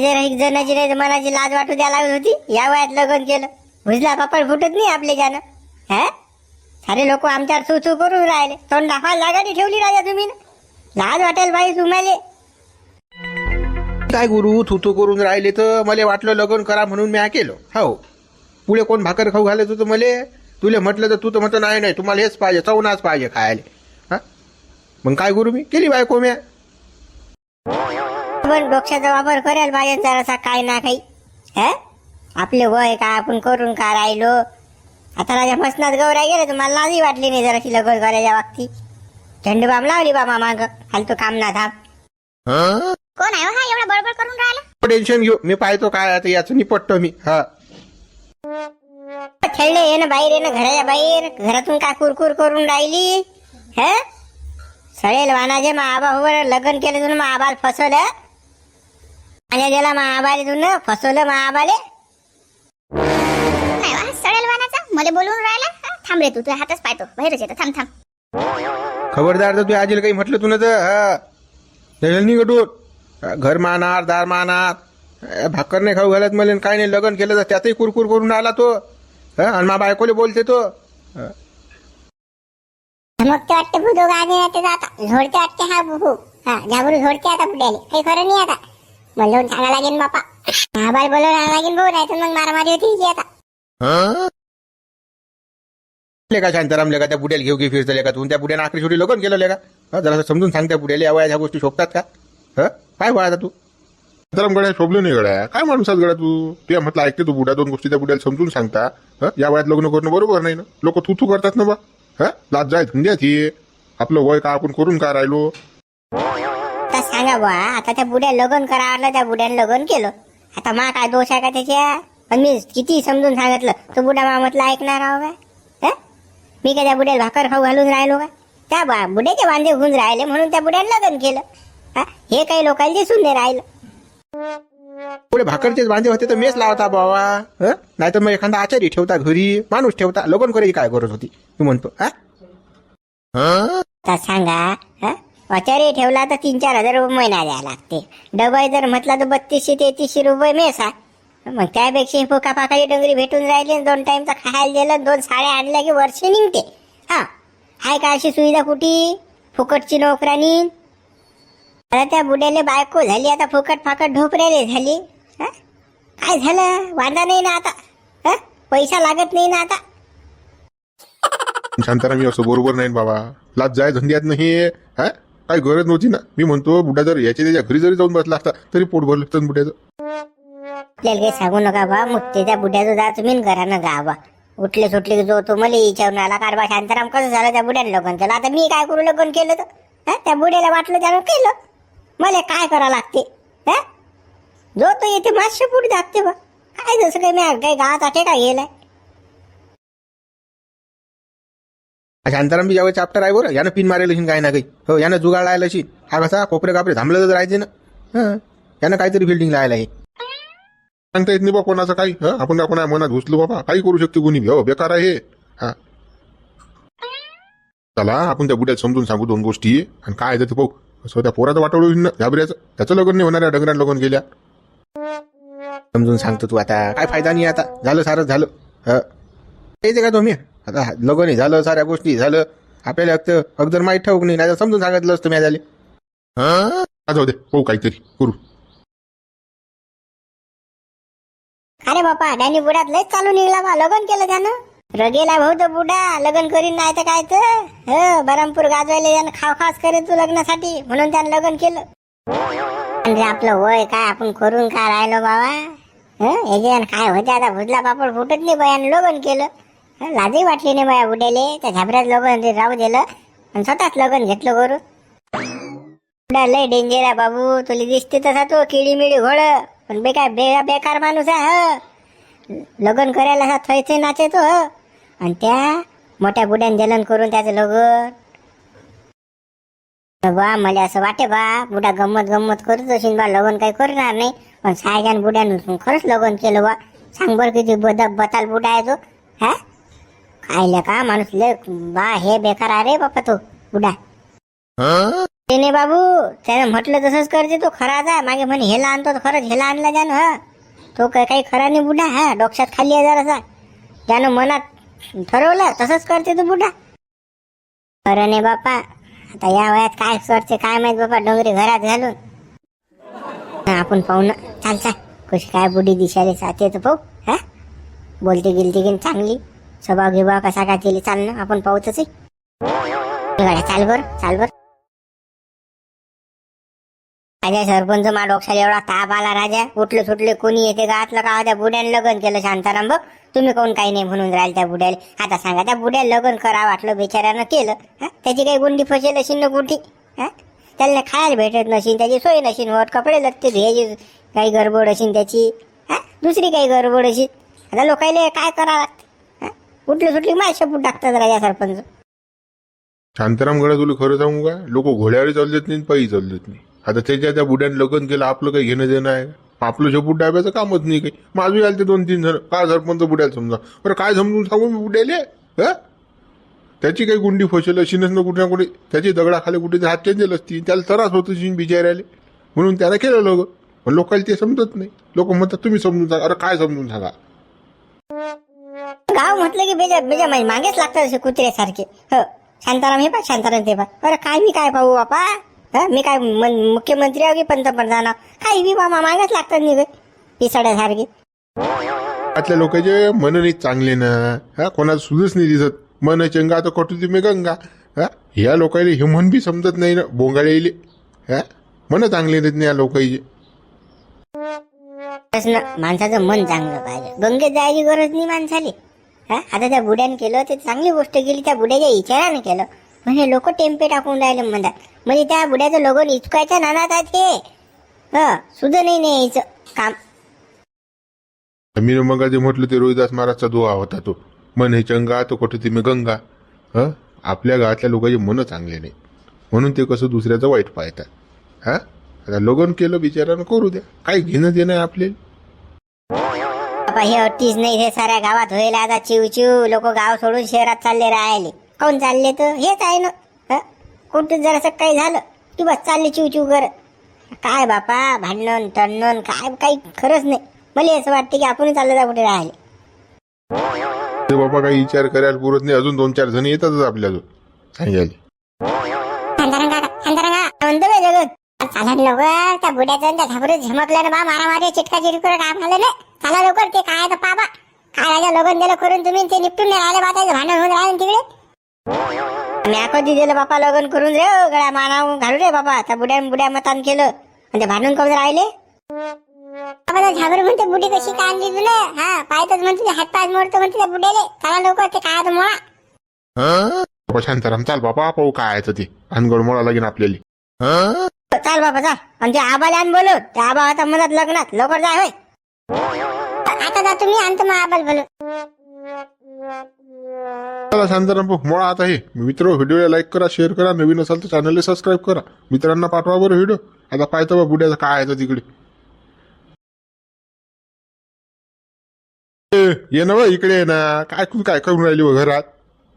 जर एक जणाची नाही मनाची लाज वाटू द्यायला लागली होती. या वयात लग्न केलं. भुजला पापड फुटत नाही आपले ज्यानं. हा? अरे लोक आमच्यावर चू चू करून राहिले. तोंड दाखवायला जागा ठेवली राजा तुम्ही. लाज वाटेल बाई तुम्हाला. काय गुरु थुतू करून राहिले तर मला वाटलं लग्न करा म्हणून मी केलं. हो पुढे कोण भाकर खाऊ घालत होतं मले? तुले म्हटलं तर तू तर म्हटलं नाही नाही तुम्हाला हेच पाहिजे चवनाच पाहिजे खायला. हा? मग काय गुरु मी? केली बायको म्या? पण डोक्याचा वापर करायला पाहिजे जरासा काय ना काही. हा? आपले वय का आपण करून का राहिलो? आता राजा मसनात गौरा गेले तुम्हाला लाजही वाटली नाही जराशी लग्न करायच्या बाबतीत. झंडूबाम लावली बाबा माग फालतू काम ना धाम कोण आहे हो? हा एवढा बडबड करून राहिला? टेन्शन घेऊ मी पाहतो काय आता याचं निपटतो मी हा. खेळले ये ना बाहेर ये ना घराच्या बाहेर घरातून का कुरकुर करून राहिली? ह? सळेल वानाचे मग आबावर लग्न केलं तुला मग आबाल फसवलं. आणि गेला मग आबाले तुला फसवलं मग आबाले नाही वा सडेल वानाचा? मला बोलवून राहिला? हा, थांब रे तू तुझ्या हातच पाहतो. बाहेरच येतो थांब थांब. खबरदार तर तू आजीला काही म्हटलं तू ना तर हा. त्याला नाही गटून घर मानार दार मानार. अ, भाकर नाही खाऊ घालत मला काय नाही लग्न केलं तर त्यातही कुरकुर करून आला तो. हा आणि मा बायकोले बोलते तो. हा. धमकते वाटते आता झोडते वाटते हा भू हा घाबरून झोडते आता बुड्याले काही खरं नाही आता. जाऊन सांगा लागेल बापा आबाल बोलवून लागेल भाऊ नाही तर मग मारामारी होती हिची आता. लेका शांताराम लेका त्या बुड्याला घेऊ घे फिरतं लेका तू. त्या बुड्यानं आखरी छोटी लग्न केलं लेका. हा जरा समजून सांग त्या बुड्याला या वयात ह्या गोष्टी शोभतात का? हा? काय वळा आता तू? तर गड्या शोभलं नाही गड्या. काय माणूस आज गड्या तू? तुया म्हटलं ऐकते तू बुड्या दोन गोष्टी त्या बुड्याला समजून सांगता. हं? या वयात लग्न करणं बरोबर नाही ना? लोक तू तू करतात ना बा. हा? लाज जाय धंद्यात ही आपलं वय का आपण करून का राहिलो? आता सांगा बुवा आता त्या बुड्या लग्न करा वाटलं त्या बुड्यानं लग्न केलं. आता मा काय दोष आहे का त्याच्या? पण मी किती समजून सांगितलं. तो बुड्या मा म्हटलं ऐकणार आहो काय? हं? मी काय त्या बुड्याला भाकर खाऊ घालून राहिलो का? त्या बा बुड्याचे वांदे होऊन राहिले म्हणून त्या बुड्यानं लग्न केलं. हा? हे काही लोकांना दिसून नाही राहिलं. पुढे भाकरचेच बांधे होते तर मेच लावता बाबा हं? नाहीतर मग एखादा आचारी ठेवता घरी माणूस ठेवता लग्न करायची काय गरज होती? तू म्हणतो हा? सांगा हं? पचारी ठेवला तर तीन चार हजार रुपये महिना द्यायला लागते. डबाई जर म्हटला तर बत्तीसशे तेहतीसशे रुपये मेसा. मग त्यापेक्षा फुकाफाकाची डोंगरी भेटून राहिली दोन दोन तर खायला दिलं दोन साड्या आणल्या की वर्ष निघते. हा. आहे का अशी सुविधा कुठी? फुकटची नोकरानी. आता त्या बुड्याले बायको झाली आता फुकट फाकट ढोपऱ्याले झाली. काय झालं? वांदा नाही ना आता. हा? पैसा लागत नाही ना आता. शांताराम मी असं बरोबर नाही बाबा. लाज जाय धंद्यात नाही. काय गरज नव्हती ना. मी म्हणतो बुडा जर याच्या त्याच्या घरी जरी जाऊन बसला असता तरी पोट भरलं असतं बुड्याचं आपल्याला काही सांगू नका बा मुक्ती त्या बुड्याचं जा तुम्ही घरानं जा बा. उठले सुटले की जो तो मला विचारून आला कारबा शांताराम कसं झालं त्या बुड्याने लग्न केलं? आता मी काय करू लग्न केलं तर? त्या बुड्याला वाटलं त्यानं केलं. मला काय करा लागते? हं? जो तो येते मातशे पुढे दाखते बा. काय जसं काही मी काही गावात आठे काय गेलाय. शांताराम बी यावेळी चॅप्टर आहे बरं यानं पिन मारेल असेल काय ना काही. हो यानं जुगाड लायला अशी. हा कसा? कोपरे कापरे. थांबलं तर राहायचे ना. हं. यानं काहीतरी फिल्डिंग लायला हे. सांगता येत नाही बा कोणाचं काही. हं? आपण का कोणा मनात घुसलो बाबा. काही करू शकते कोणी. बी. हो बेकार आहे. हे. हा चला आपण त्या बुड्यात समजून सांगू दोन गोष्टी. आणि काय आहे ते पाहू. असं त्या पोराचं वाटवलं होईल ना घाबऱ्याचं. त्याचं लग्न नाही होणार या डंगरात लग्न गेल्या समजून सांगतो तू आता. काय फायदा नाही आता. झालं सारं झालं. हं. येते का तुम्ही? आता लग्न झालं साऱ्या गोष्टी झालं. आपल्याला फक्त अगदर माहीत ठाऊक नाही नाही समजून सांगितलं असतं मी झाले हा? जाऊ दे पाहू काहीतरी करू. अरे बापा डॅनी बुड्यात लयच चालू निघला बा लग्न केलं त्यानं. रगेला भाऊ तो बुडा लग्न करीन नाही तर काय तर. ह बरमपूर गाजवायला त्यानं खाव खास करेल तू लग्नासाठी म्हणून त्यानं लग्न केलं. म्हणजे आपलं वय काय आपण करून काय राहिलो बाबा? हं याच्यानं काय होते आता भुजला पापड फुटत नाही बयानं लग्न केलं. हं, लाजही वाटली नाही बाया बुड्याले त्या झाबऱ्यात लगन राहू दिलं. आणि स्वतःच लग्न घेतलं करू बुडा लय डेंजर आहे बाबू. तुला दिसते तसा तो किडी मिडी घोड पण बेकार बे बेकार माणूस आहे ह. लग्न करायला असा थैथे नाचे तो ह. आणि त्या मोठ्या बुड्याने जलन करून त्याचं लग्न. बा मला असं वाटे बा बुडा गंमत गंमत करत असेल बा लगन काही करणार नाही. पण सायजान बुड्यानं खरंच लग्न केलं बा. सांग बरं किती बद बताल बुडा आहे तो हा. खायला का माणूस लय बा हे बेकार आहे बाप्पा बापा तो. बुडा ते नाही बाबू त्यानं म्हटलं तसंच करते तो खराच आहे मागे म्हणे हेला आणतो तर खरंच हेला आणला जाण हा. तो काय काही खरा नाही बुडा हा. डोक्यात खाली आहे जरासा. त्यानं मनात ठरवलं तसंच करते तो बुडा. खरं नाही बापा. आता या वयात काय करते काय माहीत बापा डोंगरी घरात घालून. आपण पाहू ना. चाल चाल. कशी काय बुडी दिशाले साथे तर पाहू. हा? बोलते गेलती की चांगली. स्वभाव गिभाव कसा काय केली चाल ना आपण पाहूच आहे. गाड्या चाल बर चाल बर. राजा सरपंच मा डोक्षाला एवढा ताप आला राजा. उठले सुटले कोणी येते गातलं का? त्या बुड्याने लग्न केलं शांताराम बघ. तुम्ही कोण काही नाही म्हणून राहिले त्या बुड्याला. आता सांगा त्या बुड्याला लग्न करा वाटलं बिचाऱ्यानं केलं. हा? त्याची काही गुंडी फसेल अशी न कुठी हा? त्याला खायला भेटत नशीन त्याची सोय नशीन होत कपडे लत्ते धुयाची काही गडबड असेल त्याची. हा? दुसरी काही गडबड असेल आता लोकायले काय करावं? लागतं उठले सुटली माझ्या शेपूट टाकतात राजा सरपंच. शांताराम गडा तुला खरं सांगू का? लोक घोड्यावर चालत नाही पायी चालत नाही आता त्याच्या त्या बुड्याने लग्न केलं आपलं काही घेणं देणं आहे. आपलं शेपूट डाब्याचं कामच नाही काही. माझं आले ते दोन तीन जण. काय सरपंच बुड्याला समजा? बरं काय समजून सांगू मी बुड्याले? ह? त्याची काही गुंडी फसेल अशीनच ना कुठे ना कुठे. त्याची दगडाखाली कुठे ते हात चेंजेल असती. त्याला त्रास होत असेल बिचाऱ्याले. म्हणून त्याला केलं लोक. पण लोकांना ते समजत नाही. लोक म्हणतात तुम्ही समजून सांगा. अरे काय समजून सांगा? गाव म्हटलं की बेजा बेजा मागे मागेच लागतात असे कुत्र्यासारखे हो. शांताराम हे पा शांताराम ते पा अरे काय मी काय पाहू बापा? हं? मी काय मुख्यमंत्री आहो की पंतप्रधान? काही बी बाबा मागेच लागतात नि पिसाड्यासारखे. आतल्या लोकांचे मन नाही चांगले ना हा? कोणाला सुधच नाही दिसत. मन चंगा तर कटुती मे गंगा. हा? या लोकांना हे मन बी समजत नाही ना बोंगाळे हा? मन चांगले नाहीत ना या लोकांचे माणसाचं मन चांगलं पाहिजे. गंगेत जायची गरज नाही माणसाली. हा? आता त्या बुड्याने केलं ते चांगली गोष्ट केली त्या बुड्याच्या विचाराने केलं. म्हणजे लोक टेम्पे टाकून राहिले म्हणतात. म्हणजे त्या बुड्याचं लोगन इचकायच्या नानात आहे ते ह? सुद्धा नाही नाही यायचं काम. मी मग जे म्हटलं ते रोहिदास महाराजचा दुआ होता तो. मन हे चंगा तो कटुती मे गंगा. हा? आपल्या गावातल्या लोकांचे मन चांगले नाही. म्हणून ते कसं दुसऱ्याचं वाईट पाहतात. हा? आता लग्न केलं बिचारानं करू द्या. काय घेणं देणं आहे आपल्याला. बाबा हे अट्टीच नाही हे साऱ्या गावात होईल आता चिव चिव लोक गाव सोडून शहरात चालले राहिले. काऊन चालले तर हेच आहे ना. कुठं जर असं काही झालं की बस चालले चिव चिव कर काय बापा भांडण टणण काय काही खरंच नाही. मला असं वाटतं की आपण चाललं जा कुठे राहिले. ते बाबा काही विचार करायला पुरत नाही. अजून दोन चार जण येतातच आपल्याजवळ. सांगायला. लवकर त्या बुड्याचं आणि त्या झाबरू झमकलं ना बा मारा मारे चिटका चिटकर काम झालं ना. चला लवकर ते काय तर पाबा. काय राजा लगन दिलं करून तुम्ही ते निपटून नाही राहिले बा त्याचं भांडण होऊन राहिले तिकडे. मी कधी दिलं बापा लगन करून रे गळ्या माना घालू रे बाबा त्या बुड्या बुड्या मतान केलं आणि ते भांडण करून राहिले. बाबा झाबर म्हणते बुडी कशी काय आणली तुला? हा पायतच म्हणते हात पाय मोडतो म्हणते त्या बुड्याले. चला लवकर ते काय तर मोळा बाबा शांताराम चाल बाबा पाहू काय ते. अनगड मोळा लागेल आपल्याला. चाल बाबा चाल आणि ते आबाला आण बोलू ते आबा आता मदत लग्नात. लवकर जाय होय. आता जा तुम्ही आणतो मग आबाला बोलू चला शांताराम भाऊ मोळा आता हे. मित्र व्हिडिओला लाईक करा शेअर करा. नवीन असाल तर चॅनलला सबस्क्राईब करा. मित्रांना पाठवा बरं व्हिडिओ आता पाहतो बा बुड्याचं काय आहे तर तिकडे. ए, ये ना बा इकडे ये ना. काय तू काय करून राहिली बा घरात?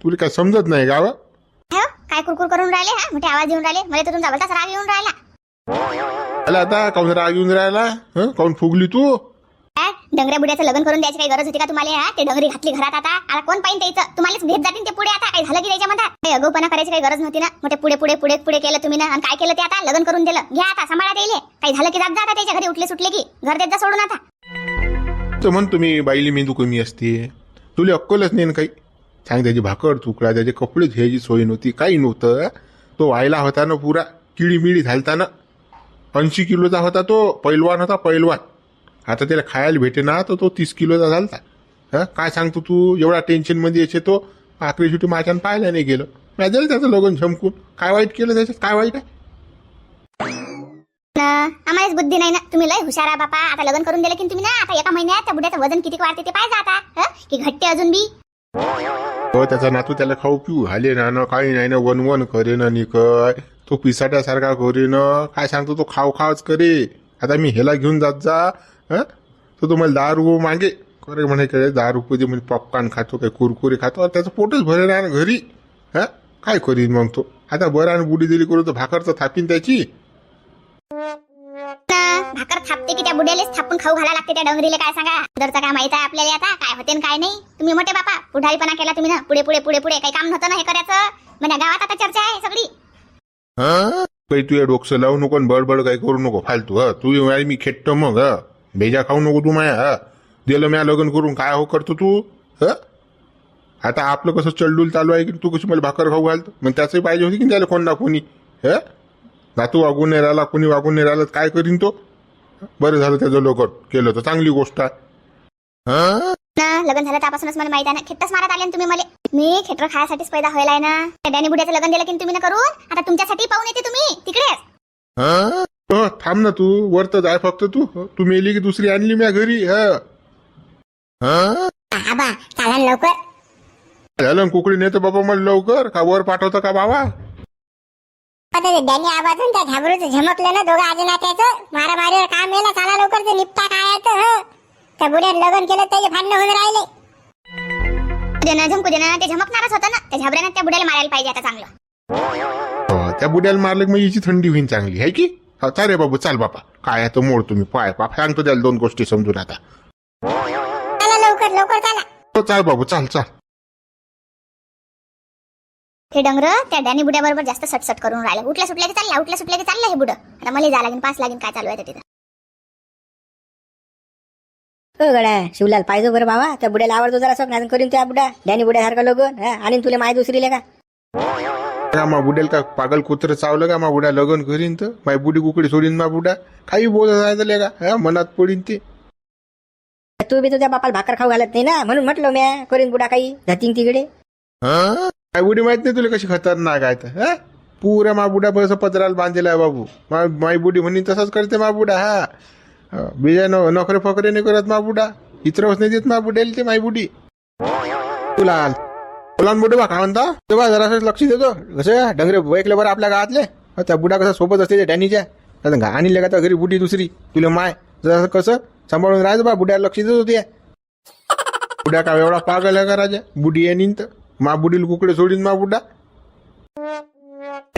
तुला काय समजत नाही गावा? हो काय कुरकुर करून राहिले हा? मोठे आवाज येऊन राहिले. मला तर तुमचा भलताच राग येऊन राहिला. आला आता काऊन राग येऊन राहिला? हं? काऊन फुगली तू? डंगऱ्या बुड्याचं लग्न करून द्यायची काही गरज होती का तुम्हाला हा? ते डंगरी घातली घरात आता. आता कोण पाहिजे त्याचं तुम्हालाच भेट जातील ते पुढे आता. काय झालं की त्याच्यामध्ये काही अगोपणा करायची काही गरज नव्हती ना? मोठे पुढे पुढे पुढे पुढे केलं तुम्ही ना? आणि काय केलं ते आता? लग्न करून दिलं. घ्या आता सांभाळा येईल काही झालं की जात जा आता त्याच्या घरी उठले सुटले की. घर देत जा सोडून आता. तर म्हण तुम्ही बाईली मेंदू कमी असते. तुला अक्कलच नाही ना काही. सांग त्याची भाकर तुकडा त्याचे कपडे घ्यायची सोय नव्हती. काही नव्हतं. तो व्हायला होता ना पुरा. किळीमिळी झालता ना. ऐंशी किलोचा होता तो पैलवान होता पैलवान. आता त्याला खायला भेटे ना तर तो तीस किलोचा झालता. हा? काय सांगतो तू? एवढा टेन्शनमध्ये यायचे तो. आखरी शेवटी माझ्यानं पाहायला नाही गेलं. मी दिलं त्याचं लगन झमकून. काय वाईट केलं त्याच्यात? काय वाईट आहे? आम्हालाच बुद्धी नाही ना. तुम्ही लय हुशारा बापा. आता लग्न करून दिलं की तुम्ही ना आता एका महिन्यात त्या बुड्याचं वजन किती वाढते ते पाहिजे आता. हं? की घट्टे अजून बी. हो त्याचा नातू त्याला खाऊ पिऊ घाले ना न काही नाही ना वन वन करे ना नि काय तो पिसाट्यासारखा घोरीनं काय सांगतो तो खाऊ खावच करे. आता मी ह्याला घेऊन जात जा हं? तो तुम्हाला दहा रुपये मागे. करे म्हणे काय दहा रुपये दे म्हणजे पॉपकॉर्न खातो काय कुरकुरे खातो. त्याचं पोटच भरेल ना घरी. हा? काय करीन मग तो? आता बरं आणि बुडी दिली करू तर भाकर तर थापीन त्याची. भाकर थापते की त्या बुड्यालेच थापून खाऊ घाला लागते त्या डोंगरीला काय सांगा? दरचा काय माहीत आहे आपल्याला आता. काय होते आणि काय नाही? तुम्ही मोठे बापा पुढारीपणा केला तुम्ही ना? पुढे पुढे पुढे पुढे. काही काम नव्हतं ना हे करायचं? म्हणजे गावात आता चर्चा आहे सगळी. काही तू या डोकसं लावू नको बडबड काही करू नको. फालतू हा? तू येऊ मी खेटतो मग हा? भेजा खाऊ नको तू माया हा? दिलं म्या लग्न करून काय हो करतो तू ह? आता आपलं कसं चलडूल चालू आहे की तू कशी मला भाकर खाऊ घालतो? मग त्याचंही पाहिजे होती की त्याला कोण ना कोणी ह? ना तू वागून नाही राहिला कोणी वागून नाही राहिला काय करीन तो? बरं झालं त्याचं लवकर केलं तर चांगली गोष्ट आहे. हं? ना लग्न झालं त्यापासूनच मला माहीत आहे ना. खेट्टच मारत आले ना तुम्ही मला. मी खेटर खायसाठीच पैदा व्हायला आहे ना डॅनी बुड्याचं लग्न दिलं की तुम्ही ना करून? आता तुमच्यासाठी पाहून येते तुम्ही. तिकडेच? हो, थांब ना तू. वर तर जाय फक्त तू. तू मेली की दुसरी आणली म्या घरी. ह. हं? आबा लवकर. झालं ना कुकडी नेतं बाबा मला लवकर. का वर पाठवतं का बाबा? आता ते डॅनी आवाजून त्या झाबरूचं झमकलं ना दोघं आज नात्याचं मारा मारीवर काम येलं चाला लवकर ते निपटा काय आहे तर, हं. त्या बुड्यात लग्न केलं त्याचे भांडणं होऊन राहिले. दे ना झमकू दे ना ते झमकणारच होतं ना. त्या झाबऱ्यानं त्या बुड्याला मारायला पाहिजे आता चांगलं. त्या बुड्याला मारलं की मग हिची थंडी होईन चांगली आहे की? हा, चाल रे बाबू चाल बापा. काय आहे तो मोड तुम्ही पाय पाप सांगतो त्याला दोन गोष्टी समजून आता. चला लवकर लवकर चला. हो, चाल बाबू चाल चाल. हे डंगर त्या डॅनी बुड्याबरोबर जास्त सटसट करून राहिलं. उठल्या सुटल्या की चालला उठल्या सुटल्या की चाललं हे बुडं. आता मला जा लागेल पास लागेल काय चालू आहे ते तिथं. हो गड्या शिवलाल पाहिजे बरं बाबा त्या बुड्याला आवडतो जरा असं करीन त्या बुड्या. डॅनी बुड्यासारखं लोक आणि तुला माय दुसरीले का? मा बुड्याला का पागल कुत्र चावलं का? मा बुड्या लग्न करीन तर? माय बुडी कुकडी सोडीन मा बुड्या? काही बोलत राहिलं का? हा, मनात पडीन ते. तू बी तुझ्या बापाला भाकर खाऊ घालत नाही ना? म्हणून म्हटलं म्या करीन बुडा काही जातीन तिकडे. हं? काय बुडी माहीत नाही तुला कशी खतरनाक आहे तर हा? पुऱ्या मा बुड्या बस पत्राला बांधलेला आहे बाबू. मा माई बुडी म्हणून तसंच करते मा बुडा हा, बिजा नो नोकरे फकरे नाही करत मा बुडा इतरच नाही देत मा बुड्याला ते माई बुडी तुला तुला बुडे बा काय म्हणता तेव्हा जरा लक्ष देतो। कसं डंगरे ऐकले बरं आपल्या गावातले? त्या बुडा कसा सोबत असते त्या डॅनीच्या? आता घा आणले घरी बुडी दुसरी। तुला माय जरा कसं? सांभाळून राहायचं बा बुड्या लक्ष देत होते बुड्या का एवढा पागल आहे का राजा? बुडी येईन तर मा बुडील कुकडे सोडीन मा बुडा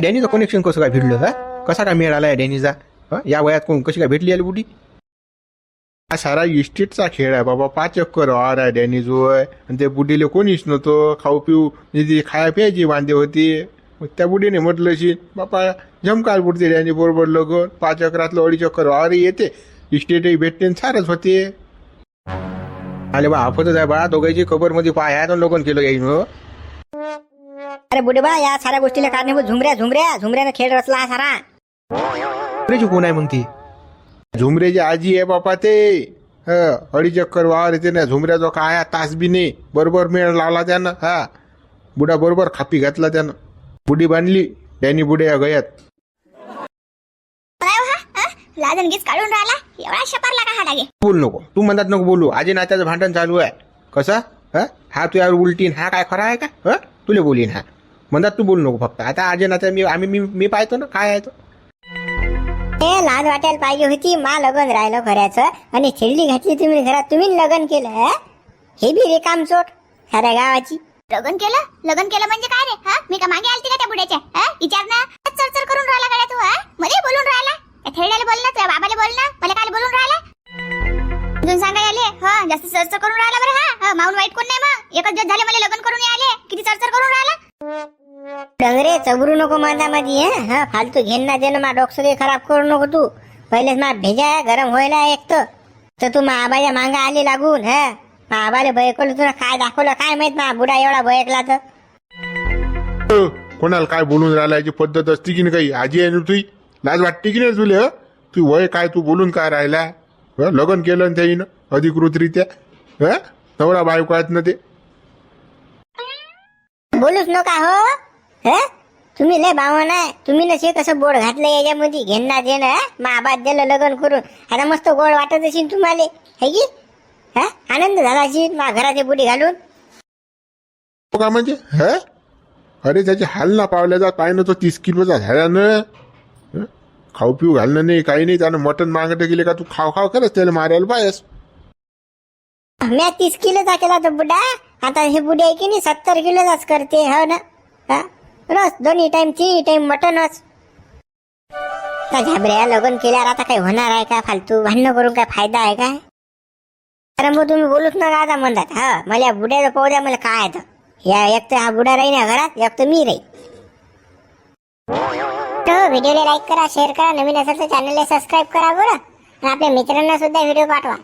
डॅनीचं कनेक्शन कसं काय भेटलं का कसा काय मिळाला या डॅनीचा? या वयात कोण कशी काय भेटली आली बुडी हा सारा इस्टेटचा खेळ आहे बाबा. पाच चक्कर वार आहे डॅनी जो आहे आणि त्या बुडीले कोणीच नव्हतं खाऊ पिऊ निधी खाया प्यायची वांदे होती. मग त्या बुडीने म्हटलं अशी बापा जमकाल बुडते डॅनी बरोबर लगन. पाच चक्रातलं अडी चक्कर वार येते. इस्टेटही भेटते आणि सारच होते. आले बा आफतच आहे बा. दोघांची कबरमध्ये पाय आहे लोकन केलं येईन हो? अरे बुडे बा या साऱ्या गोष्टीला कारणीभूत. झुमऱ्या झुमऱ्या झुमऱ्यानं खेळ रचला हा सारा. कोण आहे मग ती? झुमरेची आजी आहे बापा ते. हं, अडी चक्कर वावर येते ना झुमऱ्याचा काय तास बी नाही. बरोबर मेळ लावला त्यानं. हा. बुडा बरोबर खापी घातला त्यानं. बुडी बांधली. डॅनी बुड्या गयात हो? लाजनगीच काढून राहिला? एवढा शपारला का लागे बोल नको. तू म्हणतात नको बोलू. आजी नात्याचं भांडण चालू आहे. कसं? हं? हा तू यावर उलटीन. हा काय खरा आहे का? हं? तुले बोलीन हा. म्हणतात तू बोलू नको फक्त. आता आजी नात्या मी आम्ही मी मी पाहतो ना. काय आहे तो? हे लाज वाटायला पाहिजे होती मा लगन राहिलं घराचं. आणि खेळली घातली तुम्ही घरात तुम्ही लग्न केलं हे? बी रेकाम चोट खऱ्या गावाची. लग्न केलं? लग्न केलं म्हणजे काय रे हा? मी का मागे आलती का त्या बुड्याच्या? विचार ना. चरचर करून राहिला गाड्या तू हा? मध्ये नको माझ्यामध्ये हं? हा फालतू घेण ना देणं मा डोकं सगळे खराब करू नको तू पहिलेच मा भेजा गरम व्हायला एक तर तू मा आबाच्या मांगा आली लागून हा मा आबाला भयकवलं तुला काय दाखवलं काय माहीत मा बुडा एवढा भयकला तर कोणाला काय बोलून राहिला याची पद्धत असते की नाही काही आजी आहे ना तुझी लाज वाटते की नाही तुले? तू वय काय तू बोलून काय राहिला? लग्न केलं त्याईनं अधिकृतरित्या हं? नवरा बायको आहेत ना ते बोलूच नका हं? तुम्ही लय भावना आहे. तुम्ही नसे कसं बोड घातलं याच्यामध्ये? घेणं देणं हं? मा आबात दिलं लग्न करून. आता मस्त गोड वाटत असेल तुम्हाला. है की? हा? आनंद झाला असेल मा घराची बुडी घालून? हो का म्हणजे? ह? अरे त्याचे हाल ना पावल्या जात पाहिजे तो तीस किलोचा झाला ना? खाऊ पिऊ घालणं नाही काही नाही. त्यानं मटण मागत गेले का तू खाव खाव करस त्याला मारायला पाहिजेस. म्या तीस किलोचा केला तो बुडा. आता हे बुडी आहे की नाही सत्तर किलोचाच करते हो ना? हा? रस दोन्ही टाइम तिन्ही टाइम मटनच तर झाबऱ्या लग्न केल्यावर आता काही होणार आहे का? फालतू भांडणं करून काय फायदा आहे काय? तर मग तुम्ही बोलूच ना आता म्हणतात. हा मला या पाहू द्या मला काय आहे तर. या एक तर हा बुडा राही ना घरात एक तर मी राही तो व्हिडिओला लाईक करा शेअर करा नवीन असेल तर चॅनलला सबस्क्राईब करा बरं. आणि आपल्या मित्रांना सुद्धा व्हिडिओ पाठवा.